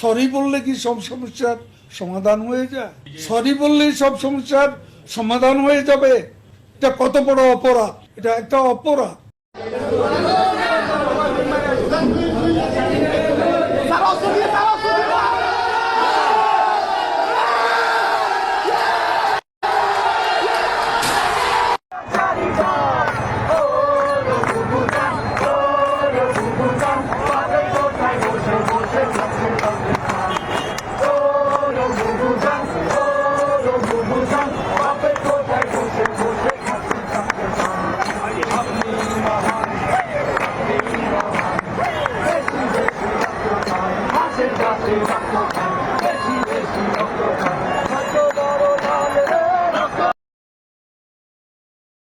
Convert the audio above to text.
Sorry বললে কি সব সমস্যার সমাধান হয়ে যায়? সরি বললেই সব সমস্যার সমাধান হয়ে যাবে। এটা কত বড় অপরাধ? এটা একটা অপরাধ।